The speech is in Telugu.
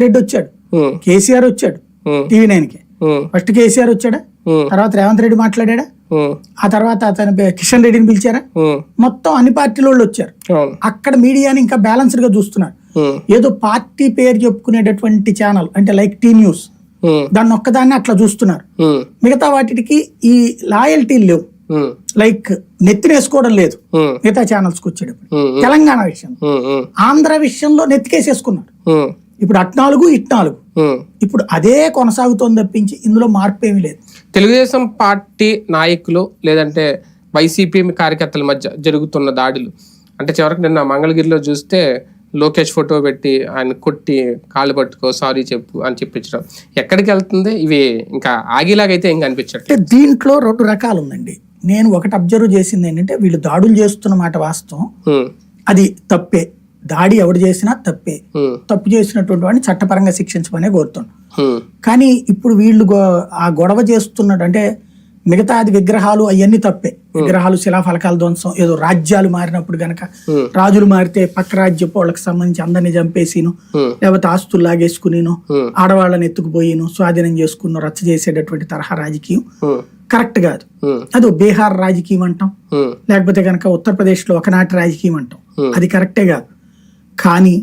రేవంత్ రెడ్డి వచ్చాడు. కేసీఆర్ వచ్చాడు. టీవీ నైన్కి ఫస్ట్ కేసీఆర్ వచ్చాడా? తర్వాత రేవంత్ రెడ్డి మాట్లాడాడా? ఉమ్, ఆ తర్వాత అతని కిషన్ రెడ్డిని పిలిచారా? మొత్తం అన్ని పార్టీల వాళ్ళు వచ్చారు. అక్కడ మీడియాని ఇంకా బ్యాలెన్స్డ్గా చూస్తున్నారు ఏదో పార్టీ పేరు చెప్పుకునేటటువంటి ఛానల్ అంటే లైక్ టీ న్యూస్. దాన్ని ఒక్కదాన్ని అట్లా చూస్తున్నారు. మిగతా వాటికి ఈ లాయల్టీ లేవు. లైక్ నెత్తినేసుకోవడం లేదు. మిగతా ఛానల్స్కి వచ్చేటప్పుడు. ఉమ్, తెలంగాణ విషయం. ఆంధ్ర విషయంలో నెత్తికేసేసుకున్నారు. ఇప్పుడు అట్నాలుగు ఇట్నాలుగు. ఇప్పుడు అదే కొనసాగుతోంది తప్పించి ఇందులో మార్పు ఏమీ లేదు. తెలుగుదేశం పార్టీ నాయకులు లేదంటే వైసీపీ కార్యకర్తల మధ్య జరుగుతున్న దాడులు. అంటే చివరికి నిన్న మంగళగిరిలో చూస్తే లోకేష్ ఫోటో పెట్టి ఆయన కొట్టి కాళ్ళు పట్టుకో సారీ చెప్పు అని చెప్పించడం. ఎక్కడికి వెళ్తుంది? ఇవి ఇంకా ఆగిలాగైతే ఏం కనిపించట్లేదు. అంటే దీంట్లో రెండు రకాలు ఉందండి నేను ఒకటి అబ్జర్వ్ చేసింది ఏంటంటే వీళ్ళు దాడులు చేస్తున్న మాట వాస్తవం. అది తప్పే. దాడి ఎవడు చేసినా తప్పే. తప్పు చేసినటువంటి వాడిని చట్టపరంగా శిక్షించమనే కోరుతున్నాను ఉమ్, కానీ ఇప్పుడు వీళ్ళు ఆ గొడవ చేస్తున్నాడు అంటే మిగతాది విగ్రహాలు అవన్నీ తప్పే. విగ్రహాలు శిలాఫలకాల ధ్వంసం ఏదో రాజ్యాలు మారినప్పుడు గనక. రాజులు మారితే పక్క రాజ్యపు వాళ్ళకి సంబంధించి అందరిని చంపేసిను లేకపోతే ఆస్తులు లాగేసుకునిను. ఆడవాళ్ళని ఎత్తుకుపోయిను స్వాధీనం చేసుకున్న రచ్చ చేసేటటువంటి తరహా రాజకీయం కరెక్ట్ కాదు. అదో బీహార్ రాజకీయం అంటాం. లేకపోతే కనుక ఉత్తరప్రదేశ్లో ఒకనాటి రాజకీయం అంటాం. అది కరెక్టే కాదు. కానీ